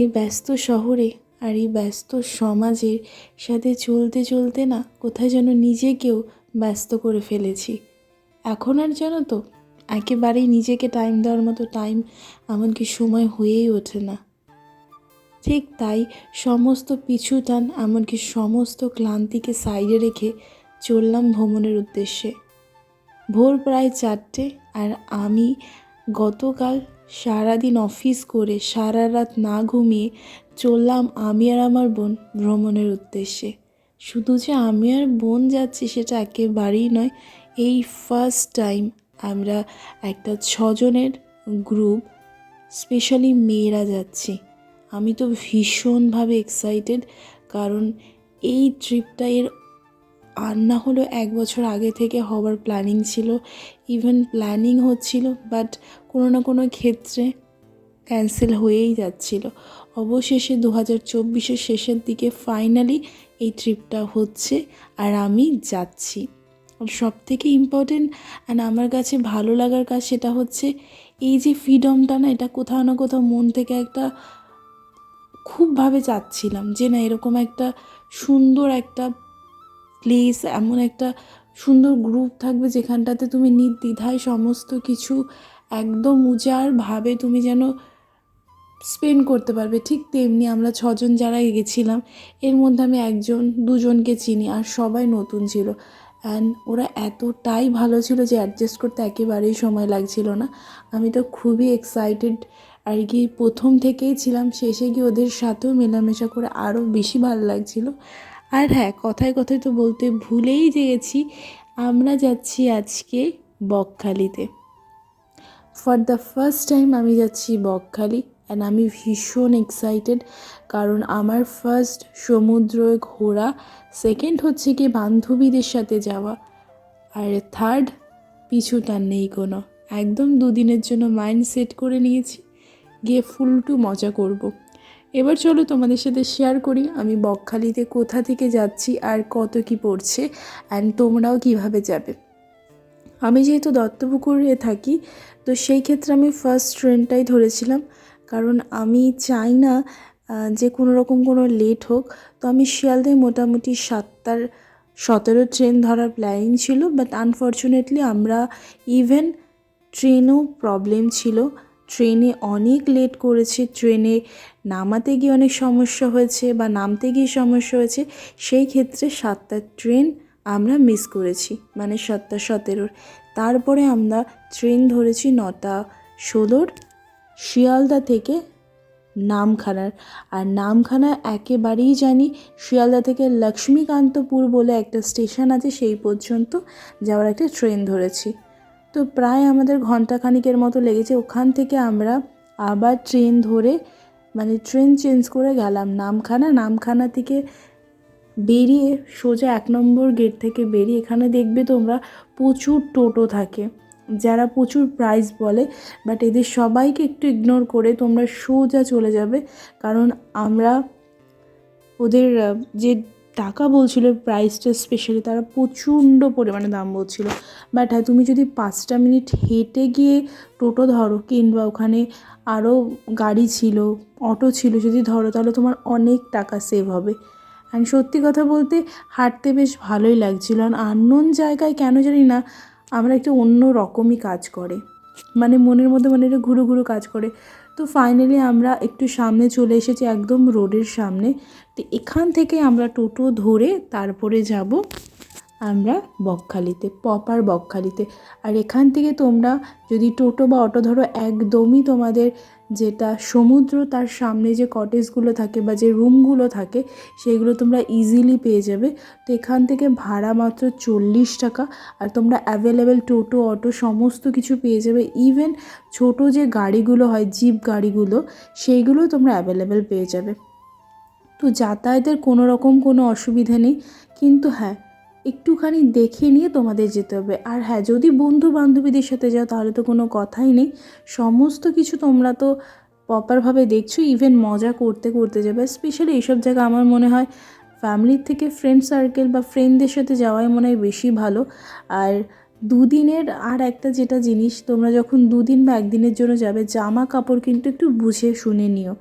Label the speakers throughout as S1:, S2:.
S1: এই ব্যস্ত শহরে আর এই ব্যস্ত সমাজের সাথে চলতে চলতে না কোথায় যেন নিজেকেও ব্যস্ত করে ফেলেছি। এখন আর জানো তো, একেবারেই নিজেকে টাইম দেওয়ার মতো টাইম এমনকি সময় হয়েই ওঠে না। ঠিক তাই সমস্ত পিছু টান এমনকি সমস্ত ক্লান্তিকে সাইডে রেখে চললাম ভ্রমণের উদ্দেশ্যে। ভোর প্রায় চারটে আর আমি গতকাল সারাদিন অফিস করে সারা রাত না ঘুমিয়ে চললাম আমি আর আমার বোন ভ্রমণের উদ্দেশ্যে। শুধু যে আমি আর বোন যাচ্ছি সেটা একেবারেই নয়, এই ফার্স্ট টাইম আমরা একটা ছজনের গ্রুপ স্পেশালি মেয়েরা যাচ্ছি। আমি তো ভীষণভাবে এক্সাইটেড কারণ এই ট্রিপটা এর আর না হলো এক বছর আগে থেকে হওয়ার প্ল্যানিং ছিল। ইভেন প্ল্যানিং হচ্ছিল বাট কোনো না কোনো ক্ষেত্রে ক্যান্সেল হয়েই যাচ্ছিল। অবশেষে দু হাজার চব্বিশের শেষের দিকে ফাইনালি এই ট্রিপটা হচ্ছে আর আমি যাচ্ছি। সব থেকে ইম্পর্টেন্ট অ্যান্ড আমার কাছে ভালো লাগার কাজ সেটা হচ্ছে এই যে ফ্রিডমটা না, এটা কোথাও না কোথাও মন থেকে একটা খুবভাবে চাচ্ছিলাম যে না এরকম একটা সুন্দর একটা প্লেস এমন একটা সুন্দর গ্রুপ থাকবে যেখানটাতে তুমি নির্দ্বিধায় সমস্ত কিছু একদম উজাড়ভাবে তুমি যেন স্পেন্ড করতে পারবে। ঠিক তেমনি আমরা ছজন যারা গেছিলাম, এর মধ্যে আমি একজন, দুজনকে চিনি আর সবাই নতুন ছিল। অ্যান্ড ওরা এতটাই ভালো ছিল যে অ্যাডজাস্ট করতে একেবারেই সময় লাগছিল না। আমি তো খুবই এক্সাইটেড আর কি প্রথম থেকেই ছিলাম, শেষে গিয়ে ওদের সাথেও মেলামেশা করে আরও বেশি ভালো লাগছিল। আর হ্যাঁ কথায় কথায় তো বলতে ভুলেই গেছি আমরা যাচ্ছি আজকে বকখালিতে ফর দ্য ফার্স্ট টাইম আমি যাচ্ছি বকখালি অ্যান্ড আমি ভীষণ এক্সাইটেড কারণ আমার ফার্স্ট সমুদ্রে ঘোরা সেকেন্ড হচ্ছে কি বান্ধবীদের সাথে যাওয়া, আর থার্ড পিছুটার নেই কোনো একদম দুদিনের জন্য মাইন্ড সেট করে নিয়েছি, গিয়ে ফুল টু মজা করব। এবার চলো তোমাদের সাথে শেয়ার করি, আমি বকখালিতে কোথা থেকে যাচ্ছি আর কত কি পড়ছে অ্যান্ড তোমরাও কীভাবে যাবে। আমি যেহেতু দত্তপুকুরে থাকি, তো সেই ক্ষেত্রে আমি ফার্স্ট ট্রেনটাই ধরেছিলাম, কারণ আমি চাই না যে কোনো রকম কোনো লেট হোক। তো আমি শিয়ালদায় মোটামুটি সাতটার সতেরো ট্রেন ধরার প্ল্যানিং ছিল বাট আনফর্চুনেটলি আমরা ইভেন ট্রেনও প্রবলেম ছিল। ট্রেনে অনেক লেট করেছে ট্রেনে নামাতে গিয়ে অনেক সমস্যা হয়েছে বা নামতে গিয়ে সমস্যা হয়েছে, সেই ক্ষেত্রে সাতটা ট্রেন আমরা মিস করেছি মানে সাতটা সতেরোর। তারপরে আমরা ট্রেন ধরেছি নটা ষোলোর শিয়ালদা থেকে নামখানার। আর নামখানা একেবারেই জানি শিয়ালদা থেকে লক্ষ্মীকান্তপুর বলে একটা স্টেশন আছে, সেই পর্যন্ত যাওয়ার একটা ট্রেন ধরেছি। তো প্রায় আমাদের ঘন্টাখানিকের মতো লেগেছে, ওখান থেকে আমরা আবার ট্রেন ধরে মানে ট্রেন চেঞ্জ করে গেলাম। নামখানা নামখানা থেকে বেরিয়ে সোজা এক নম্বর গেট থেকে বেরিয়ে এখানে দেখবে তোমরা প্রচুর টোটো থাকে, যারা প্রচুর প্রাইস বলে বাট এদের সবাইকে একটু ইগনোর করে তোমরা সোজা চলে যাবে। কারণ আমরা ওদের যে টাকা বলছিল প্রাইসটা স্পেশালি তারা প্রচণ্ড পরিমাণে দাম বলছিল। বাট হ্যাঁ তুমি যদি পাঁচটা মিনিট হেঁটে গিয়ে টোটো ধরো কিংবা ওখানে আরও গাড়ি ছিল, অটো ছিল যদি ধরো, তাহলে তোমার অনেক টাকা সেভ হবে। অ্যান্ড সত্যি কথা বলতে হাঁটতে বেশ ভালোই লাগছিল। আর আননোন জায়গায় কেন জানি না, আমরা একটু অন্য রকমই কাজ করে। মানে মনের মধ্যে মানে ঘুরো ঘুরো কাজ করে। তো ফাইনালি আমরা একটু সামনে চলে এসেছি একদম রোডের সামনে। তো এখান থেকে আমরা টোটো ধরে তারপরে যাব। আমরা বকখালিতে পপার বকখালিতে। আর এখান থেকে তোমরা যদি টোটো বা অটো ধরো, একদমই তোমাদের যেটা সমুদ্র, তার সামনে যে কটেজগুলো থাকে বা যে রুমগুলো থাকে, সেগুলো তোমরা ইজিলি পেয়ে যাবে। তো এখান থেকে ভাড়া মাত্র চল্লিশ টাকা। আর তোমরা অ্যাভেলেবেল টোটো, অটো সমস্ত কিছু পেয়ে যাবে। ইভেন ছোট যে গাড়িগুলো হয় জিপ গাড়িগুলো, সেইগুলো তোমরা অ্যাভেলেবেল পেয়ে যাবে। তো যাতায়াতের কোনো রকম কোনো অসুবিধা নেই। কিন্তু হ্যাঁ একটুখানি দেখে নিয়ে তোমাদের যেতে হবে। আর হ্যাঁ যদি বন্ধু বান্ধবীদের সাথে যাও, তাহলে তো কোনো কথাই নেই। সমস্ত কিছু তোমরা তো প্রপারভাবে দেখছ ইভেন মজা করতে করতে যাবে। স্পেশালি এইসব জায়গা আমার মনে হয় ফ্যামিলির থেকে ফ্রেন্ড সার্কেল বা ফ্রেন্ডদের সাথে যাওয়াই মনে হয় বেশি ভালো। আর দুদিনের আর একটা যেটা জিনিস, তোমরা যখন দুদিন বা একদিনের জন্য যাবে জামা কাপড় কিন্তু একটু বুঝে শুনে নিও।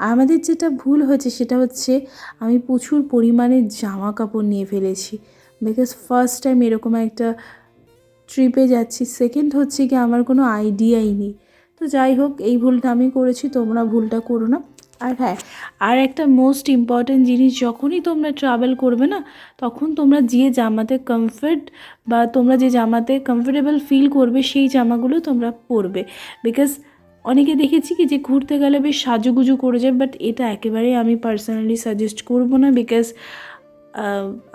S1: আমাদের যেটা ভুল হয়েছে, সেটা হচ্ছে আমি প্রচুর পরিমাণে জামা কাপড় নিয়ে ফেলেছি। বিকজ ফার্স্ট টাইম এরকম একটা ট্রিপে যাচ্ছি সেকেন্ড হচ্ছে কি আমার কোনো আইডিয়াই নেই। তো যাই হোক, এই ভুলটা আমি করেছি, তোমরা ভুলটা করো না। আর হ্যাঁ আর একটা মোস্ট ইম্পর্ট্যান্ট জিনিস, যখনই তোমরা ট্রাভেল করবে না, তখন তোমরা যে জামাতে কমফর্ট বা তোমরা যে জামাতে কমফোর্টেবল ফিল করবে, সেই জামাগুলো তোমরা পরবে। বিকজ অনেকে দেখেছি কি, যে ঘুরতে গেলে বেশ সাজুগুজু করে যায় বাট এটা একেবারেই আমি পার্সোনালি সাজেস্ট করব না বিকজ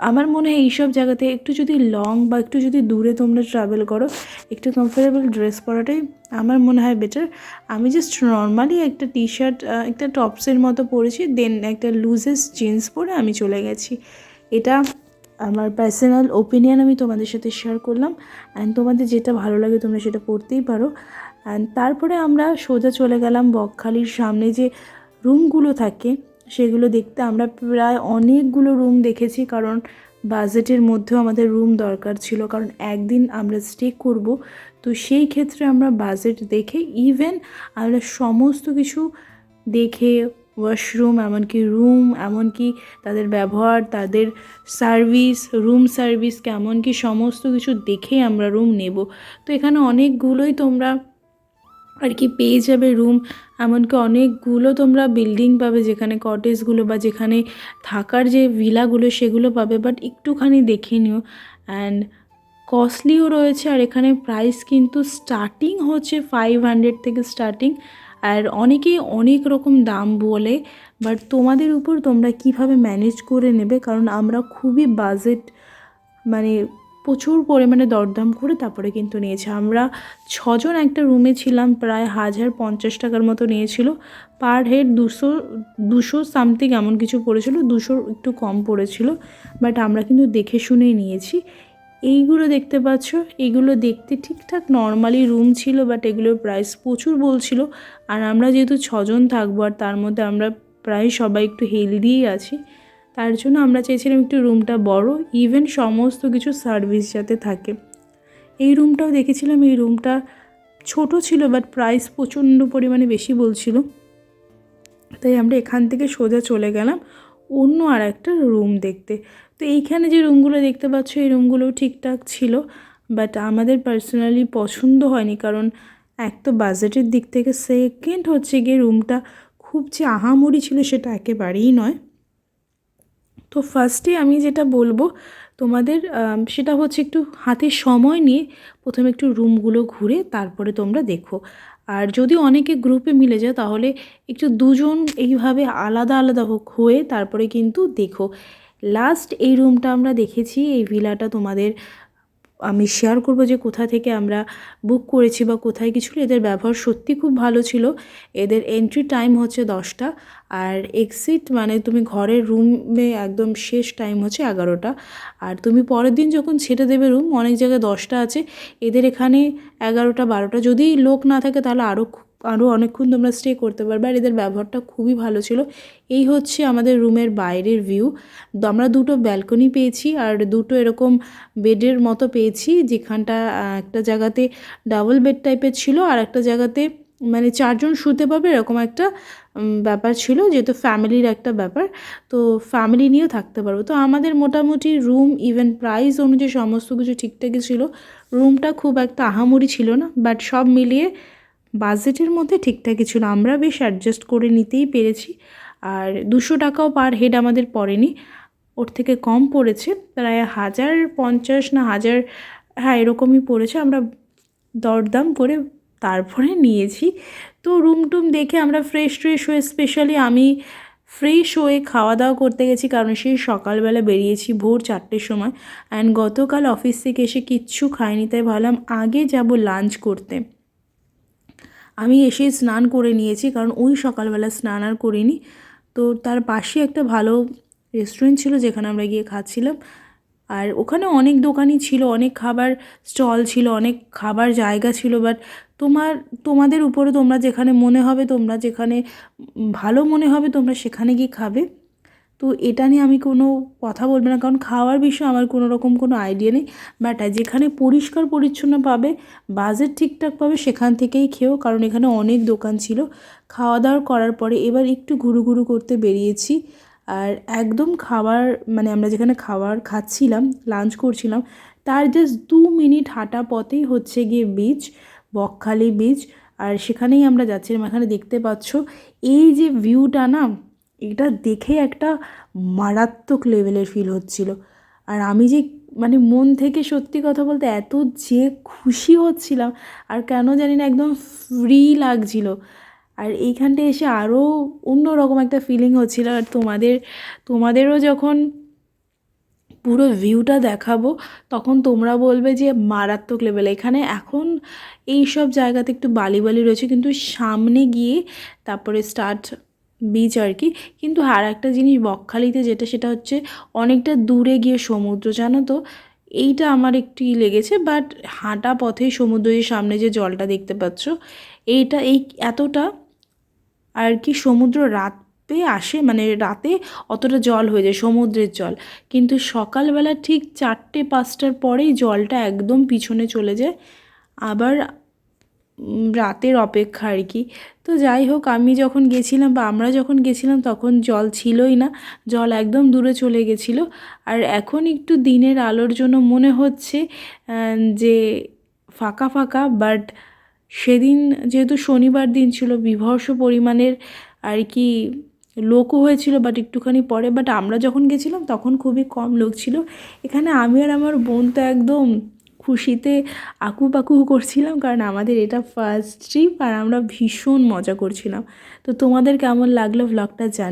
S1: আমার মনে হয় এইসব জায়গাতে একটু যদি লং বা একটু যদি দূরে তোমরা ট্রাভেল করো, একটু কমফোর্টেবল ড্রেস পরাটাই আমার মনে হয় বেটার আমি জাস্ট নর্মালি একটা টি শার্ট একটা টপসের মতো পরেছি দেন একটা লুজেস জিন্স পরে আমি চলে গেছি। এটা আমার পার্সোনাল ওপিনিয়ন আমি তোমাদের সাথে শেয়ার করলাম অ্যান্ড তোমাদের যেটা ভালো লাগে তোমরা সেটা পড়তেই পারো। অ্যান্ড তারপরে আমরা সোজা চলে গেলাম বকখালির সামনে যে রুমগুলো থাকে সেগুলো দেখতে আমরা প্রায় অনেকগুলো রুম দেখেছি কারণ বাজেটের মধ্যেও আমাদের রুম দরকার ছিল, কারণ একদিন আমরা স্টে করব। তো সেই ক্ষেত্রে আমরা বাজেট দেখে ইভেন আমরা সমস্ত কিছু দেখে ওয়াশরুম এমনকি রুম এমনকি তাদের ব্যবহার, তাদের সার্ভিস রুম সার্ভিস কেমন কি সমস্ত কিছু দেখেই আমরা রুম নেব। তো এখানে অনেকগুলোই তোমরা আর কি পেয়ে যাবে রুম এমনকি অনেকগুলো তোমরা বিল্ডিং পাবে যেখানে কটেজগুলো বা যেখানে থাকার যে ভিলাগুলো সেগুলো পাবে বাট একটুখানি দেখে নিও। অ্যান্ড কস্টলিও রয়েছে আর এখানে প্রাইস কিন্তু স্টার্টিং হচ্ছে ফাইভ হান্ড্রেড থেকে স্টার্টিং আর অনেকেই অনেক রকম দাম বলে বাট তোমাদের উপর তোমরা কীভাবে ম্যানেজ করে নেবে? কারণ আমরা খুবই বাজেট মানে প্রচুর পরিমাণে দরদাম করে তারপরে কিন্তু নিয়েছে। আমরা ছজন একটা রুমে ছিলাম, প্রায় হাজার পঞ্চাশ টাকার মতো নিয়েছিল। পার হেড দুশো দুশো সামথিং এমন কিছু পড়েছিল, দুশোর একটু কম পড়েছিল। বাট আমরা কিন্তু দেখে শুনেই নিয়েছি। এইগুলো দেখতে পাচ্ছ, এগুলো দেখতে ঠিকঠাক নর্মালি রুম ছিল বাট এগুলোর প্রাইস প্রচুর বলছিল। আর আমরা যেহেতু ছজন থাকব, আর তার মধ্যে আমরা প্রায় সবাই একটু হেলদিই আছি। তার জন্য আমরা চেয়েছিলাম একটু রুমটা বড় ইভেন সমস্ত কিছু সার্ভিস যাতে থাকে। এই রুমটাও দেখেছিলাম, এই রুমটা ছোট ছিল বাট প্রাইস প্রচণ্ড পরিমাণে বেশি বলছিল। তাই আমরা এখান থেকে সোজা চলে গেলাম অন্য আর একটা রুম দেখতে। তো এইখানে যে রুমগুলো দেখতে পাচ্ছ, এই রুমগুলো ঠিকঠাক ছিল বাট আমাদের পার্সোনালি পছন্দ হয়নি, কারণ এক তো বাজেটের দিক থেকে। সেকেন্ড হচ্ছে গিয়ে রুমটা খুব যে আহামরি ছিল সেটা একেবারেই নয়। তো ফার্স্টে আমি যেটা বলব, তোমাদের সেটা হচ্ছে একটু হাতে সময় নিয়ে প্রথমে একটু রুমগুলো ঘুরে তারপরে তোমরা দেখো। আর যদি অনেকে গ্রুপে মিলে যায়, তাহলে একটু দুজন এইভাবে আলাদা আলাদা হোক হয়ে তারপরে কিন্তু দেখো। লাস্ট এই রুমটা আমরা দেখেছি, এই ভিলাটা তোমাদের আমি শেয়ার করব যে কোথা থেকে আমরা বুক করেছি বা কোথায় কিছু এদের ব্যবহার সত্যি খুব ভালো ছিল। এদের এন্ট্রি টাইম হচ্ছে দশটা আর এক্সিট মানে তুমি ঘরের রুমে একদম শেষ টাইম হচ্ছে এগারোটা। আর তুমি পরের দিন যখন ছেড়ে দেবে রুম অনেক জায়গায় দশটা আছে। এদের এখানে এগারোটা, বারোটা যদি লোক না থাকে তাহলে আরও আরও অনেকক্ষণ তোমরা স্টে করতে পারবে আর এদের ব্যবহারটা খুবই ভালো ছিল। এই হচ্ছে আমাদের রুমের বাইরের ভিউ আমরা দুটো ব্যালকনি পেয়েছি আর দুটো এরকম বেডের মতো পেয়েছি যেখানটা একটা জায়গাতে ডাবল বেড টাইপের ছিল আর একটা জায়গাতে মানে চারজন শুতে পাবে এরকম একটা ব্যাপার ছিল যেহেতু ফ্যামিলির একটা ব্যাপার। তো ফ্যামিলি নিয়েও থাকতে পারব। তো আমাদের মোটামুটি রুম ইভেন প্রাইস অনুযায়ী সমস্ত কিছু ঠিকঠাকই ছিল। রুমটা খুব একটা আহামরি ছিল না বাট সব মিলিয়ে বাজেটের মধ্যে ঠিকঠাকই ছিল আমরা বেশ অ্যাডজাস্ট করে নিতেই পেরেছি। আর দুশো টাকাও পার হেড আমাদের পড়েনি। ওর থেকে কম পড়েছে। প্রায় হাজার পঞ্চাশ না হাজার হ্যাঁ এরকমই পড়েছে। আমরা দরদাম করে তারপরে নিয়েছি। তো রুম টুম দেখে আমরা ফ্রেশ ট্রেশ হয়ে স্পেশালি আমি ফ্রেশ হয়ে খাওয়া দাওয়া করতে গেছি কারণ সেই সকালবেলা বেরিয়েছি ভোর চারটের সময়। অ্যান্ড গতকাল অফিস থেকে এসে কিচ্ছু খাইনি, তাই ভাবলাম আগে যাব লাঞ্চ করতে। আমি এসে স্নান করে নিয়েছি, কারণ ওই সকালবেলা স্নান আর করিনি। তো তার পাশে একটা ভালো রেস্টুরেন্ট ছিল যেখানে আমরা গিয়ে খাচ্ছিলাম। আর ওখানে অনেক দোকানই ছিল, অনেক খাবার স্টল ছিল, অনেক খাবার জায়গা ছিল বাট তোমার, তোমাদের উপরে তোমরা যেখানে মনে হবে, তোমরা যেখানে ভালো মনে হবে, তোমরা সেখানে গিয়ে খাবে। তো এটা নিয়ে আমি কোনো কথা বলব না। কারণ খাওয়ার বিষয়ে আমার কোনো রকম কোনো আইডিয়া নেই। বাট যেখানে পরিষ্কার পরিচ্ছন্ন পাবে বাজেট ঠিকঠাক পাবে, সেখান থেকেই খেও। কারণ এখানে অনেক দোকান ছিল। খাওয়া দাওয়া করার পরে এবার একটু ঘুরু ঘুরু করতে বেরিয়েছি। আর একদম খাবার মানে আমরা যেখানে খাবার খাচ্ছিলাম লাঞ্চ করছিলাম, তার জাস্ট দু মিনিট হাঁটা পথেই হচ্ছে গিয়ে বিচ বকখালি বিচ আর সেখানেই আমরা যাচ্ছিলাম। এখানে দেখতে পাচ্ছ, এই যে ভিউটা না এটা দেখে একটা মারাত্মক লেভেলের ফিল হচ্ছিল। আর আমি যে মানে মন থেকে সত্যি কথা বলতে এত যে খুশি হচ্ছিলাম, আর কেন জানি না একদম ফ্রি লাগছিল। আর এইখানটা এসে আরও অন্যরকম একটা ফিলিং হচ্ছিল। আর তোমাদের, তোমাদেরও যখন পুরো ভিউটা দেখাবো, তখন তোমরা বলবে যে মারাত্মক লেভেল এখানে এখন এই সব জায়গাতে একটু বালি বালি রয়েছে, কিন্তু সামনে গিয়ে তারপরে স্টার্ট বিচ আর কি। কিন্তু আর একটা জিনিস বকখালিতে যেটা, সেটা হচ্ছে অনেকটা দূরে গিয়ে সমুদ্র, জানো তো? এইটা আমার একটু লেগেছে বাট হাঁটা পথেই সমুদ্রের সামনে যে জলটা দেখতে পাচ্ছ, এইটা, এই এতটা আর কি সমুদ্র রাতে আসে মানে রাতে অতটা জল হয়ে যায়, সমুদ্রের জল। কিন্তু সকালবেলা ঠিক চারটে, পাঁচটার পরেই জলটা একদম পিছনে চলে যায়। আবার রাতের অপেক্ষা আর কি। তো যাই হোক, আমি যখন গেছিলাম বা আমরা যখন গেছিলাম তখন জল ছিলই না, জল একদম দূরে চলে গেছিল। আর এখন একটু দিনের আলোর জন্য মনে হচ্ছে যে ফাঁকা ফাঁকা, বাট সেদিন যেহেতু শনিবার দিন ছিল, বিভর্ষ পরিমাণের আর কি লোকও হয়েছিল, বাট একটুখানি পরে, বাট আমরা যখন গেছিলাম তখন খুবই কম লোক ছিল। এখানে আমি আর আমার বোন তো একদম খুশিতে আকু পাকু করছিলাম, কারণ আমাদের এটা ফার্স্ট ট্রিপ আর আমরা ভীষণ মজা করছিলাম। তো তোমাদের কেমন লাগল ব্লগটা জানি